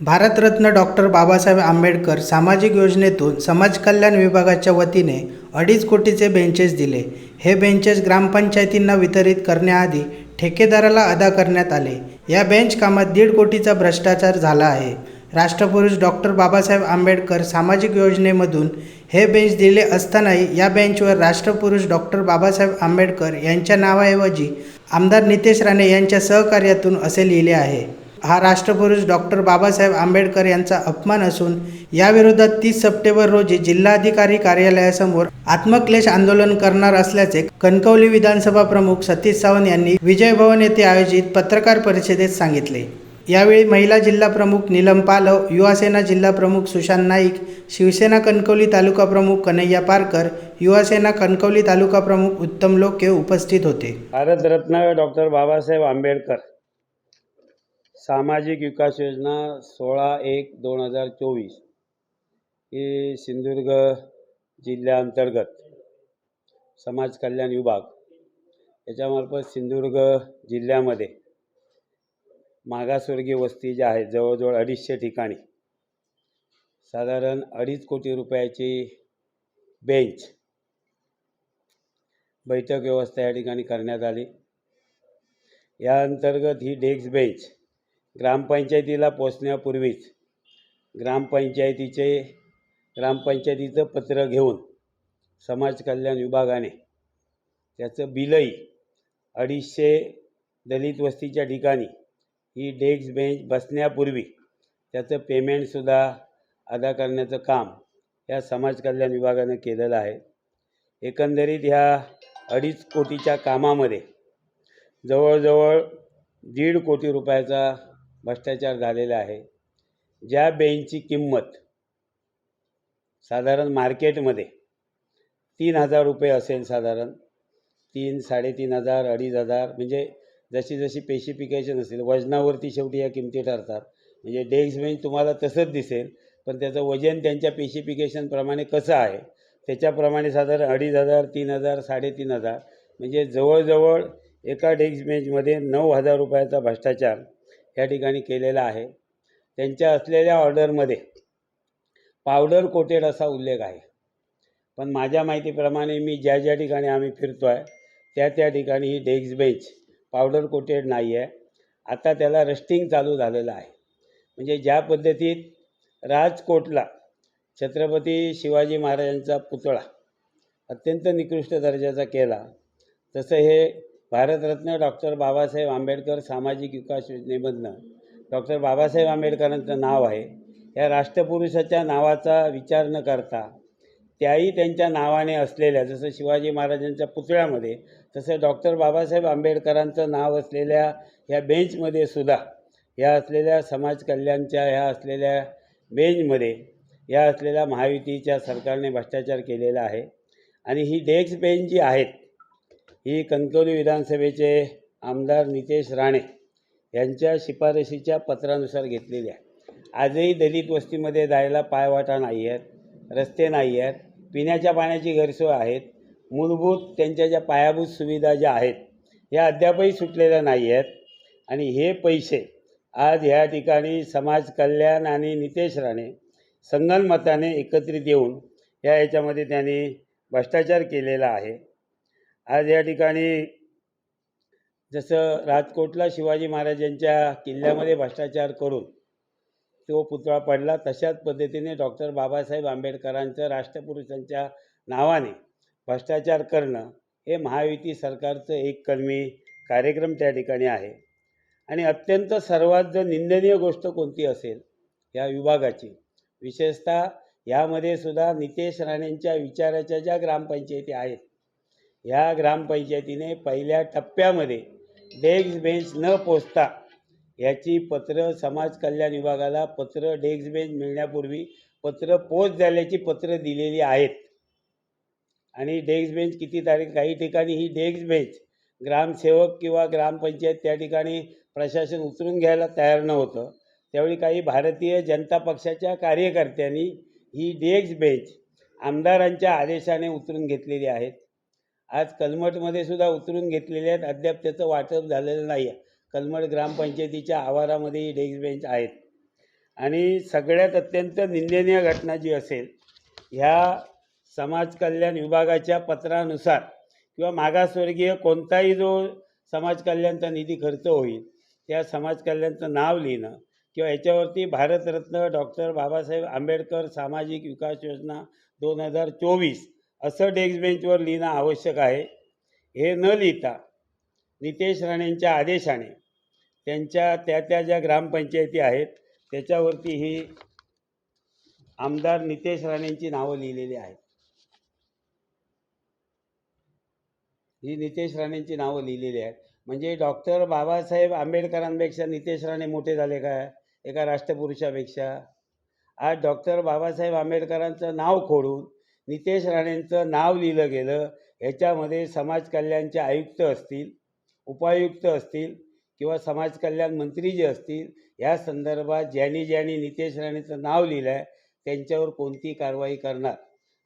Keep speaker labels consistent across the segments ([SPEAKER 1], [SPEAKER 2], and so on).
[SPEAKER 1] Bharat Ratna doctor Babasaheb Ambedkar सामाजिक योजनेतून समाजकल्याण विभागाच्या वतीने अडीच कोटीचे बेंचेस दिले. हे बेंचेस ग्रामपंचायतींना वितरित करण्याआधी ठेकेदाराला अदा करण्यात आले. या बेंच कामात दीड कोटीचा भ्रष्टाचार झाला आहे. राष्ट्रपुरुष डॉक्टर बाबासाहेब आंबेडकर सामाजिक योजनेमधून हे बेंच दिले असतानाही या बेंचवर राष्ट्रपुरुष डॉक्टर बाबासाहेब आंबेडकर यांच्या नावाऐवजी आमदार नितेश राणे यांच्या सहकार्यातून असे लिहिले आहे. हा राष्ट्रपुरुष डॉक्टर बाबासाहेब आंबेडकर यांचा अपमान असून याविरोधात तीस सप्टेंबर रोजी जिल्हाधिकारी कार्यालयासमोर आत्मक्लेश आंदोलन करणार असल्याचे कणकवली विधानसभा प्रमुख सतीश सावंत यांनी विजय भवन येथे आयोजित पत्रकार परिषदेत सांगितले. यावेळी महिला जिल्हा प्रमुख नीलम पालव युवासेना जिल्हा प्रमुख सुशांत नाईक शिवसेना कणकवली तालुका प्रमुख कन्हैया पारकर युवासेना कणकवली तालुका प्रमुख उत्तम लोके उपस्थित होते.
[SPEAKER 2] भारतरत्न डॉक्टर बाबासाहेब आंबेडकर सामाजिक विकास योजना सोळा एक दोन हजार चोवीस ही सिंधुदुर्ग जिल्ह्याअंतर्गत समाज कल्याण विभाग याच्यामार्फत सिंधुदुर्ग जिल्ह्यामध्ये मागासवर्गीय वस्ती ज्या आहेत जवळजवळ अडीचशे ठिकाणी साधारण अडीच कोटी रुपयाची बेंच बैठक व्यवस्था या ठिकाणी करण्यात आली. या अंतर्गत ही डेस्क बेंच ग्रामपंचायतीला पोचण्यापूर्वीच ग्रामपंचायतीचे ग्रामपंचायतीचं पत्र घेऊन समाज कल्याण विभागाने त्याचं बिलही अडीचशे दलित वस्तीच्या ठिकाणी ही डेस्क बेंच बसण्यापूर्वी त्याचं पेमेंटसुद्धा अदा करण्याचं काम या समाज कल्याण विभागानं केलेलं आहे. एकंदरीत ह्या अडीच कोटीच्या कामामध्ये जवळजवळ दीड कोटी रुपयाचा भ्रष्टाचार झालेला आहे. ज्या बेंचची किंमत साधारण मार्केटमध्ये तीन हजार रुपये असेल साधारण तीन साडेतीन हजार अडीच हजार म्हणजे जशी जशी पेशिफिकेशन असेल वजनावरती शेवटी या किमती ठरतात. म्हणजे डेस्क बेंच तुम्हाला तसंच दिसेल पण त्याचं वजन त्यांच्या पेशिफिकेशनप्रमाणे कसं आहे त्याच्याप्रमाणे साधारण अडीच हजार तीन हजार साडेतीन हजार म्हणजे जवळजवळ एका डेस्क बेंचमध्ये नऊ हजार रुपयाचा भ्रष्टाचार या ठिकाणी केलेला आहे. त्यांच्या असलेल्या ऑर्डरमध्ये पावडर कोटेड असा उल्लेख आहे. पण माझ्या माहितीप्रमाणे मी ज्या ज्या ठिकाणी आम्ही फिरतो आहे त्या त्या ठिकाणी ही डेस्क बेंच पावडर कोटेड नाही आहे. आता त्याला रस्टिंग चालू झालेलं आहे. म्हणजे ज्या पद्धतीत राजकोटला छत्रपती शिवाजी महाराजांचा पुतळा अत्यंत निकृष्ट दर्जाचा केला तसं हे भारतरत्न डॉक्टर बाबासाहेब आंबेडकर सामाजिक विकास योजनेमधनं डॉक्टर बाबासाहेब आंबेडकरांचं नाव आहे. या राष्ट्रपुरुषाच्या नावाचा विचार न करता त्याही त्यांच्या नावाने असलेल्या जसं शिवाजी महाराजांच्या पुतळ्यामध्ये तसं डॉक्टर बाबासाहेब आंबेडकरांचं नाव असलेल्या ह्या बेंचमध्ये सुद्धा ह्या असलेल्या समाज कल्याणच्या ह्या असलेल्या बेंचमध्ये या असलेल्या महायुतीच्या सरकारने भ्रष्टाचार केलेला आहे. आणि ही डेस्क बेंच जी आहेत ही कणकवली विधानसभेचे आमदार नितेश राणे यांच्या शिफारशीच्या पत्रानुसार घेतलेली आहे. आजही दलित वस्तीमध्ये जायला पायवाटा नाही आहेत रस्ते नाही आहेत पिण्याच्या पाण्याची गैरसोय आहेत मूलभूत त्यांच्या ज्या पायाभूत सुविधा ज्या आहेत ह्या अद्यापही सुटलेल्या नाही आहेत. आणि हे पैसे आज ह्या ठिकाणी समाज कल्याण आणि नितेश राणे संगनमताने एकत्रित येऊन या याच्यामध्ये त्यांनी भ्रष्टाचार केलेला आहे. आज या ठिकाणी जसं राजकोटला शिवाजी महाराजांच्या किल्ल्यामध्ये भ्रष्टाचार करून तो पुतळा पडला तशाच पद्धतीने डॉक्टर बाबासाहेब आंबेडकरांचं राष्ट्रपुरुषांच्या नावाने भ्रष्टाचार करणं हे महायुती सरकारचं एक कलमी कार्यक्रम त्या ठिकाणी आहे. आणि अत्यंत सर्वात जर निंदनीय गोष्ट कोणती असेल या विभागाची विशेषतः यामध्ये सुद्धा नितेश राणेंच्या विचाराच्या ज्या ग्रामपंचायती आहेत ह्या ग्रामपंचायतीने पहिल्या टप्प्यामध्ये डेस्क बेंच न पोचता याची पत्र समाज कल्याण विभागाला पत्र डेस्क बेंच मिळण्यापूर्वी पत्र पोच झाल्याची पत्र दिलेली आहेत. आणि डेस्क बेंच किती तारीख काही ठिकाणी ही डेस्क बेंच ग्रामसेवक किंवा ग्रामपंचायत त्या ठिकाणी प्रशासन उतरून घ्यायला तयार नव्हतं. त्यावेळी काही भारतीय जनता पक्षाच्या कार्यकर्त्यांनी ही डेस्क बेंच आमदारांच्या आदेशाने उतरून घेतलेली आहेत. आज कलमठमध्ये सुद्धा उतरून घेतलेले आहेत. अद्याप त्याचं वाटप झालेलं नाही आहे कलमठ ग्रामपंचायतीच्या आवारामध्ये ही डेस्क बेंच आहेत. आणि सगळ्यात अत्यंत निंदनीय घटना जी असेल ह्या समाज कल्याण विभागाच्या पत्रानुसार किंवा मागासवर्गीय कोणताही जो समाज कल्याणचा निधी खर्च होईल त्या समाज कल्याणचं नाव लिहिणं किंवा याच्यावरती भारतरत्न डॉक्टर बाबासाहेब आंबेडकर सामाजिक विकास योजना दोन हजार चोवीस असं डेस्क बेंचवर लिहिणं आवश्यक आहे. हे न लिहिता नितेश राणेंच्या आदेशाने त्यांच्या त्या त्या ज्या ग्रामपंचायती आहेत त्याच्यावरती ही आमदार नितेश राणेंची नावं लिहिलेली आहेत. ही नितेश राणेंची नावं लिहिलेली आहेत. म्हणजे डॉक्टर बाबासाहेब आंबेडकरांपेक्षा नितेश राणे मोठे झाले काय एका राष्ट्रपुरुषापेक्षा. आज डॉक्टर बाबासाहेब आंबेडकरांचं नाव खोडून नितेश राणेंचं नाव लिहिलं गेलं. ह्याच्यामध्ये समाज कल्याणचे आयुक्त असतील उपायुक्त असतील किंवा समाज कल्याण मंत्री जे असतील या संदर्भात ज्यांनी ज्यांनी नितेश राणेचं नाव लिहिलं आहे त्यांच्यावर कोणती कारवाई करणार?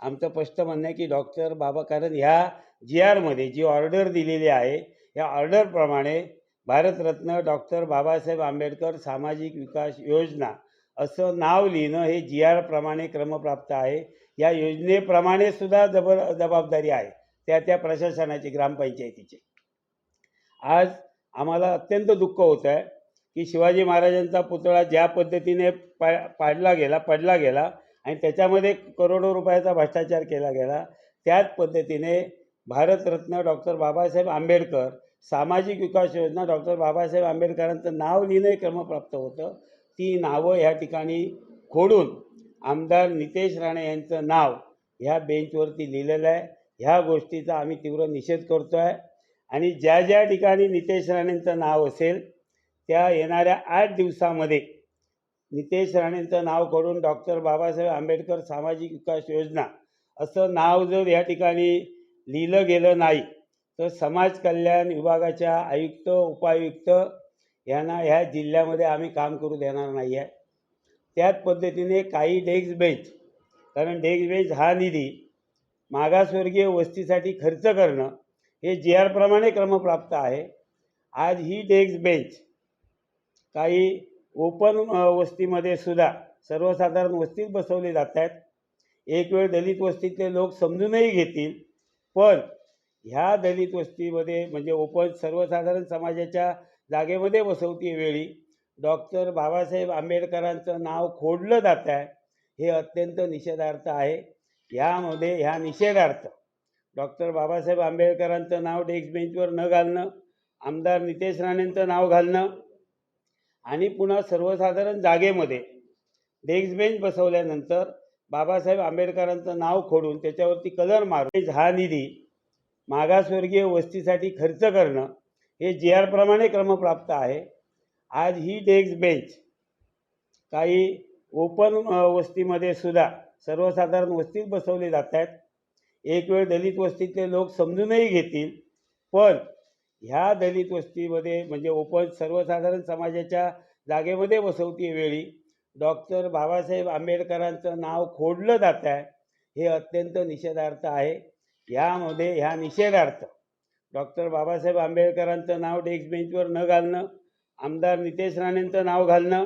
[SPEAKER 2] आमचं स्पष्ट म्हणणं आहे की डॉक्टर बाबा कारण ह्या जी आरमध्ये जी ऑर्डर दिलेली आहे या ऑर्डरप्रमाणे भारतरत्न डॉक्टर बाबासाहेब आंबेडकर सामाजिक विकास योजना असं नाव लिहिणं हे जी आरप्रमाणे क्रमप्राप्त आहे. या योजनेप्रमाणे सुद्धा जबर जबाबदारी आहे. त्या त्या प्रशासनाची ग्रामपंचायतीची. आज आम्हाला अत्यंत दुःख होतं आहे की शिवाजी महाराजांचा पुतळा ज्या पद्धतीने पा पाडला गेला पडला गेला आणि त्याच्यामध्ये करोडो रुपयाचा भ्रष्टाचार केला गेला त्याच पद्धतीने भारतरत्न डॉक्टर बाबासाहेब आंबेडकर सामाजिक विकास योजना डॉक्टर बाबासाहेब आंबेडकरांचं नाव लिहिणंही क्रमप्राप्त होतं. ती नावं ह्या ठिकाणी खोडून आमदार नितेश राणे यांचं नाव ह्या बेंचवरती लिहिलेलं आहे. ह्या गोष्टीचा आम्ही तीव्र निषेध करतो आहे आणि ज्या ज्या ठिकाणी नितेश राणेंचं नाव असेल त्या येणाऱ्या आठ दिवसामध्ये नितेश राणेंचं नाव करून डॉक्टर बाबासाहेब आंबेडकर सामाजिक विकास योजना असं नाव जर या ठिकाणी लिहिलं गेलं नाही तर समाज कल्याण विभागाच्या आयुक्त उपायुक्त यांना ह्या जिल्ह्यामध्ये आम्ही काम करू देणार नाही आहे त्याच पद्धतीने काही डेस्क बेंच कारण डेस्क बेंच हा निधी मागासवर्गीय वस्तीसाठी खर्च करणं हे जी आरप्रमाणे क्रमप्राप्त आहे. आज ही डेस्क बेंच काही ओपन वस्तीमध्ये सुद्धा सर्वसाधारण वस्तीत बसवले जात आहेत. एक वेळ दलित वस्तीतले लोक समजूनही घेतील पण ह्या दलित वस्तीमध्ये म्हणजे ओपन सर्वसाधारण समाजाच्या जागेमध्ये बसवती वेळी. डॉक्टर बाबासाहेब आंबेडकरांचं नाव खोडलं जात आहे. हे अत्यंत निषेधार्थ आहे. ह्यामध्ये ह्या निषेधार्थ. डॉक्टर बाबासाहेब आंबेडकरांचं नाव डेस्क बेंचवर न घालणं आमदार नितेश राणेंचं नाव घालणं आणि पुन्हा सर्वसाधारण जागेमध्ये डेस्क बेंच बसवल्यानंतर बाबासाहेब आंबेडकरांचं नाव खोडून त्याच्यावरती कलर मारून हा निधी मागासवर्गीय वस्तीसाठी खर्च करणं हे जी आरप्रमाणे क्रमप्राप्त आहे. आज ही डेस्क बेंच काही ओपन वस्तीमध्ये सुद्धा सर्वसाधारण वस्तीत बसवले जात आहेत. एक वेळ दलित वस्तीतले लोक समजूनही घेतील. पण ह्या दलित वस्तीमध्ये म्हणजे ओपन सर्वसाधारण समाजाच्या जागेमध्ये बसवती वेळी डॉक्टर बाबासाहेब आंबेडकरांचं नाव खोडलं जात आहे. हे अत्यंत निषेधार्थ आहे. ह्यामध्ये ह्या निषेधार्थ डॉक्टर बाबासाहेब आंबेडकरांचं नाव डेस्क बेंचवर न घालणं आमदार नितेश राणेंचं नाव घालणं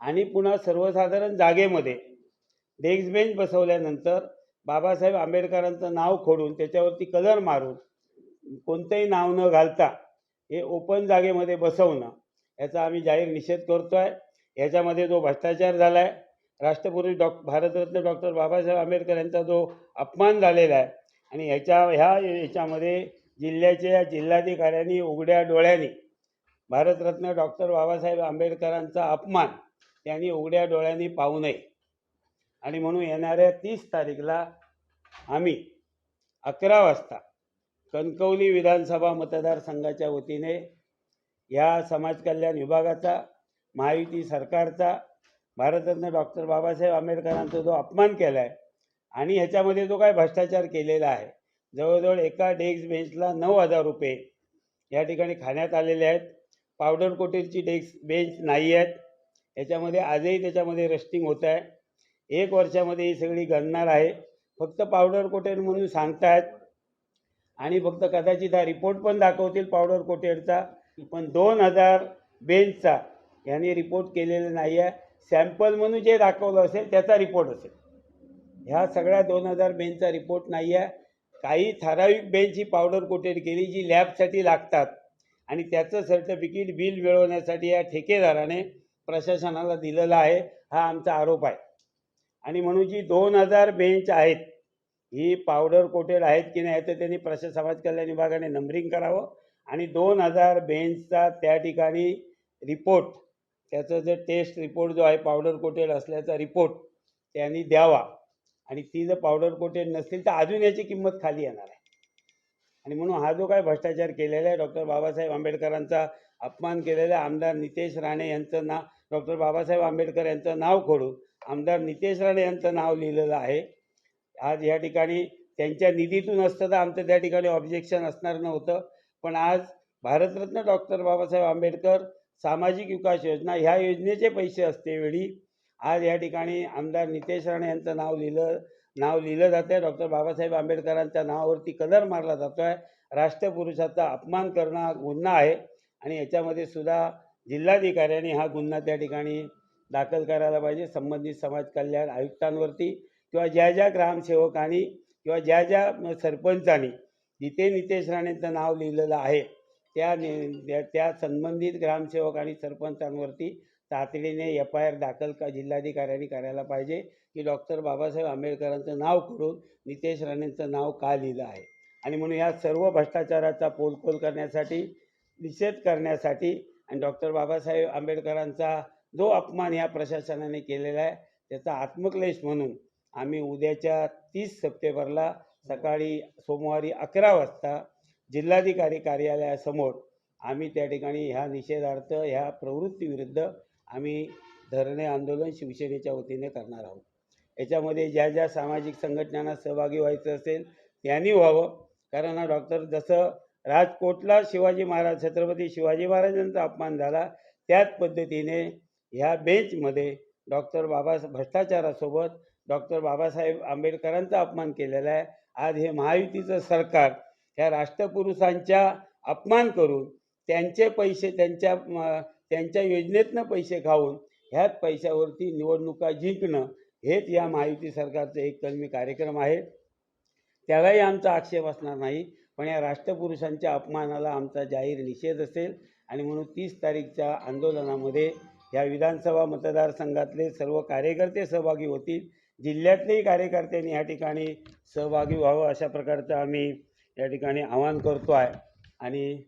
[SPEAKER 2] आणि पुन्हा सर्वसाधारण जागेमध्ये डेस्क बेंच बसवल्यानंतर बाबासाहेब आंबेडकरांचं नाव खोडून त्याच्यावरती कलर मारून कोणतंही नाव न घालता हे ओपन जागेमध्ये बसवणं याचा आम्ही जाहीर निषेध करतो आहे याच्यामध्ये जो भ्रष्टाचार झाला आहे राष्ट्रपुरुष डॉ भारतरत्न डॉक्टर बाबासाहेब आंबेडकर यांचा जो अपमान झालेला आहे आणि ह्याच्या ह्या याच्यामध्ये जिल्ह्याच्या जिल्हाधिकाऱ्यांनी उघड्या डोळ्यांनी भारतरत्न डॉक्टर बाबासाहेब आंबेडकरांचा अपमान त्यांनी उघड्या डोळ्यांनी पाहू नये. आणि म्हणून येणाऱ्या तीस तारीखला आम्ही अकरा वाजता कणकवली विधानसभा मतदारसंघाच्या वतीने या समाज कल्याण विभागाचा महायुती सरकारचा भारतरत्न डॉक्टर बाबासाहेब आंबेडकरांचा जो अपमान केला आहे आणि ह्याच्यामध्ये जो काय भ्रष्टाचार केलेला आहे जवळजवळ एका डेस्क बेंचला नऊ हजार रुपये. या ठिकाणी खाण्यात आलेले आहेत. पावडर कोटेडची डेस्क बेंच नाही आहेत. याच्यामध्ये आजही त्याच्यामध्ये रस्टिंग होत आहे. एक वर्षामध्ये ही सगळी गणणार आहे. फक्त पावडर कोटेड म्हणून सांगतायत. आणि फक्त कदाचित हा रिपोर्ट पण दाखवतील पावडर कोटेडचा पण दोन हजार बेंचचा यांनी रिपोर्ट केलेला नाही आहे. सॅम्पल म्हणून जे दाखवलं असेल त्याचा रिपोर्ट असेल. ह्या सगळ्या दोन हजार बेंचचा रिपोर्ट नाही आहे. काही ठराविक बेंच ही पावडर कोटेड केली जी लॅबसाठी लागतात. आणि त्याचं सर्टिफिकेट बिल मिळवण्यासाठी या ठेकेदाराने प्रशासनाला दिलेला आहे हा आमचा आरोप आहे. आणि म्हणून जी दोन हजार बेंच आहेत ही पावडर कोटेड आहेत की नाही तर त्यांनी प्रशासन समाज कल्याण विभागाने नंबरिंग करावं. आणि दोन हजार बेंचचा त्या ठिकाणी रिपोर्ट त्याचं जे टेस्ट रिपोर्ट जो आहे पावडर कोटेड असल्याचा रिपोर्ट त्यांनी द्यावा. आणि ती जर पावडर कोटेड नसतील तर अजून याची किंमत खाली येणार आहे. आणि म्हणून हा जो काय भ्रष्टाचार केलेला आहे डॉक्टर बाबासाहेब आंबेडकरांचा अपमान केलेला आहे आमदार नितेश राणे यांचं नाव डॉक्टर बाबासाहेब आंबेडकर यांचं नाव खोडून आमदार नितेश राणे यांचं नाव लिहिलेलं आहे. आज या ठिकाणी त्यांच्या निधीतून असतं तर आमचं त्या ठिकाणी ऑब्जेक्शन असणार नव्हतं. पण आज भारतरत्न डॉक्टर बाबासाहेब आंबेडकर सामाजिक विकास योजना ह्या योजनेचे पैसे असते वेळी आज या ठिकाणी आमदार नितेश राणे यांचं नाव लिहिलं नाव लिहिलं जातं आहे डॉक्टर बाबासाहेब आंबेडकरांच्या नावावरती कलर मारला जातो आहे राष्ट्रपुरुषाचा अपमान करणं हा गुन्हा आहे आणि याच्यामध्ये सुद्धा जिल्हाधिकाऱ्यांनी हा गुन्हा त्या ठिकाणी दाखल करायला पाहिजे. संबंधित समाज कल्याण आयुक्तांवरती किंवा ज्या ज्या ग्रामसेवकांनी किंवा ज्या ज्या सरपंचांनी जिथे नितेश राणेंचं नाव लिहिलेलं आहे त्या नि त्या- त्या संबंधित ग्रामसेवक आणि सरपंचांवरती तातडीने एफ आय आर दाखल का जिल्हाधिकाऱ्यांनी करायला पाहिजे की डॉक्टर बाबासाहेब आंबेडकरांचं नाव करून नितेश राणेंचं नाव का लिहिलं आहे? आणि म्हणून या सर्व भ्रष्टाचाराचा पोलखोल करण्यासाठी निषेध करण्यासाठी आणि डॉक्टर बाबासाहेब आंबेडकरांचा जो अपमान या प्रशासनाने केलेला आहे त्याचा आत्मक्लेश म्हणून आम्ही उद्याच्या तीस सप्टेंबरला सकाळी सोमवारी अकरा वाजता जिल्हाधिकारी कार्यालयासमोर आम्ही त्या ठिकाणी ह्या निषेधार्थ ह्या प्रवृत्तीविरुद्ध आम्ही धरणे आंदोलन शिवसेनेच्या वतीने करणार आहोत. याच्यामध्ये ज्या ज्या सामाजिक संघटनांना सहभागी व्हायचं असेल त्यांनी व्हावं. कारण हा डॉक्टर जसं राजकोटला शिवाजी महाराज छत्रपती शिवाजी महाराजांचा अपमान झाला त्याच पद्धतीने ह्या बेंचमध्ये डॉक्टर बाबा भ्रष्टाचारासोबत डॉक्टर बाबासाहेब आंबेडकरांचा अपमान केलेला आहे. आज हे महायुतीचं सरकार ह्या राष्ट्रपुरुषांच्या अपमान करून त्यांचे पैसे त्यांच्या त्यांच्या योजनेतनं पैसे खाऊन ह्याच पैशावरती निवडणुका जिंकणं हेच या महायुती सरकारचं एक कलमी कार्यक्रम आहे. त्यालाही आमचा आक्षेप असणार नाही पण या राष्ट्रपुरुषांच्या अपमानाला आमचा जाहीर निषेध असेल आणि म्हणून तीस तारीखच्या आंदोलनामध्ये या विधानसभा मतदारसंघातले सर्व कार्यकर्ते सहभागी होतील. जिल्ह्यातलेही कार्यकर्त्यांनी या ठिकाणी सहभागी व्हावं अशा प्रकारचं आम्ही या ठिकाणी आवाहन करतो आहे. आणि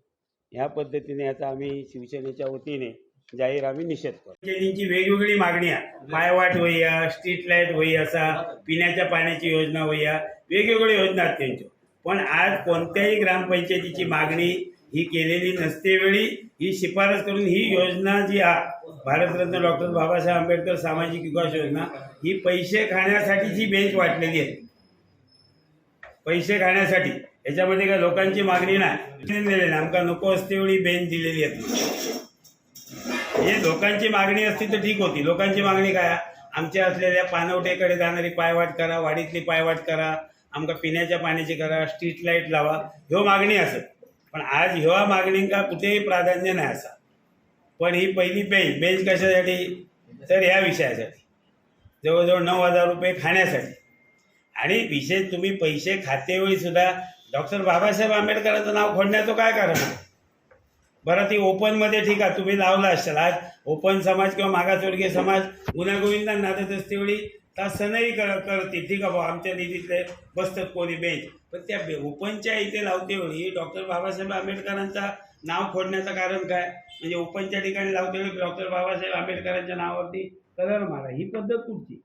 [SPEAKER 2] ह्या पद्धतीने याचा आम्ही शिवसेनेच्या वतीने जाहीर आम्ही निषेध करतो. त्यांची वेगवेगळी मागणी आहे. मायवाट होईया स्ट्रीट लाइट होई असा पिण्याच्या पाण्याची योजना वय्या वेगवेगळ्या योजना आहेत त्यांच्या. पण आज कोणत्याही ग्रामपंचायतीची मागणी ही केलेली नसते वेळी ही शिफारस करून ही योजना जी आहे भारतरत्न डॉक्टर बाबासाहेब आंबेडकर सामाजिक विकास योजना ही पैसे खाण्यासाठीची बेंच वाटलेली आहे. पैसे खाण्यासाठी. याच्यामध्ये काय लोकांची मागणी नाही. नाही. आमका नको असते एवढी बेंच दिलेली आहे. हे लोकांची मागणी असती तर ठीक होती. लोकांची मागणी काय? आमच्या असलेल्या पानवटेकडे जाणारी पायवाट करा वाडीतली पायवाट करा आमका पिण्याच्या पाण्याची करा स्ट्रीट लाइट लावा. ह्यो मागणी असत. पण आज ह्या मागणींका कुठेही प्राधान्य नाही असा. पण ही पहिली बेंच बेंच कशासाठी? तर ह्या विषयासाठी. जवळजवळ नऊ हजार रुपये खाण्यासाठी. आणि विशेष तुम्ही पैसे खातेवेळी सुद्धा डॉक्टर बाबासाहेब आंबेडकरांचं नाव खोडण्याचं काय कारण आहे? बरं ती ओपनमध्ये ठीक आहे तुम्ही लावला असाल. आज ओपन समाज किंवा मागासवर्गीय समाज गुन्हा नादत असते वेळी सनई कर करते ठीक आहे भाऊ आमच्या निधीतले बसतात कोणी बेंच पण त्या बे ओपनच्या इथे लावते वेळी डॉक्टर बाबासाहेब आंबेडकरांचा नाव खोडण्याचं कारण काय? म्हणजे ओपनच्या ठिकाणी लावते वेळी डॉक्टर बाबासाहेब आंबेडकरांच्या नावावरती कलर मारा. ही पद्धत कुठची?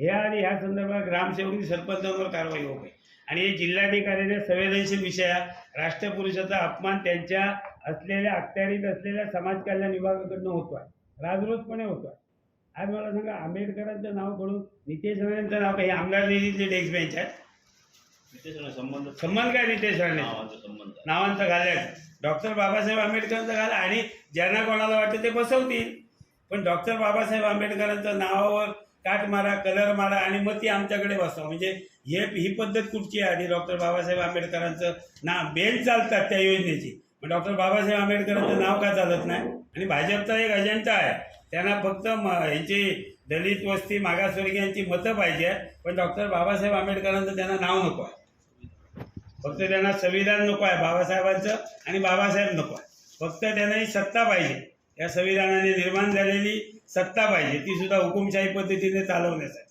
[SPEAKER 2] ह्या आणि ह्या संदर्भात ग्रामसेवक सरपंचांवर कारवाई होत आहे आणि हे जिल्हाधिकाऱ्याने संवेदनशील विषय. राष्ट्रपुरुषाचा अपमान त्यांच्या असलेल्या अखत्यारीत असलेल्या समाज कल्याण विभागाकडनं होतो आहे. राजरोजपणे होतो आहे. आज मला सांगा आंबेडकरांचं नावकडून नितेश राणेंचं नाव काही आमदार निधीतले डेस्क बेंच आहेत.
[SPEAKER 3] नितेश संबंध?
[SPEAKER 2] संबंध काय नितेश राणे?
[SPEAKER 3] नावाचा संबंध.
[SPEAKER 2] नावांचा घालायचं डॉक्टर बाबासाहेब आंबेडकरांचं घाला आणि ज्यांना कोणाला वाटतं ते बसवतील. पण डॉक्टर बाबासाहेब आंबेडकरांचं नावावर काट मारा कलर मारा आणि मग ती आमच्याकडे बसवा. म्हणजे हे ही पद्धत कुठची आहे? आणि डॉक्टर बाबासाहेब आंबेडकरांचं ना बेल चालतात त्या योजनेची. मग डॉक्टर बाबासाहेब आंबेडकरांचं नाव का चालत नाही? आणि भाजपचा एक अजेंडा आहे. त्यांना फक्त म यांची दलित वस्ती मागासवर्गीयांची मतं पाहिजे आहे पण डॉक्टर बाबासाहेब आंबेडकरांचं त्यांना नाव नको आहे. फक्त त्यांना संविधान नको आहे बाबासाहेबांचं आणि बाबासाहेब नको आहे. फक्त त्यांना ही सत्ता पाहिजे. या संविधानाने निर्माण झालेली सत्ता पाहिजे. ती सुद्धा हुकुमशाही पद्धतीने चालवण्यासाठी.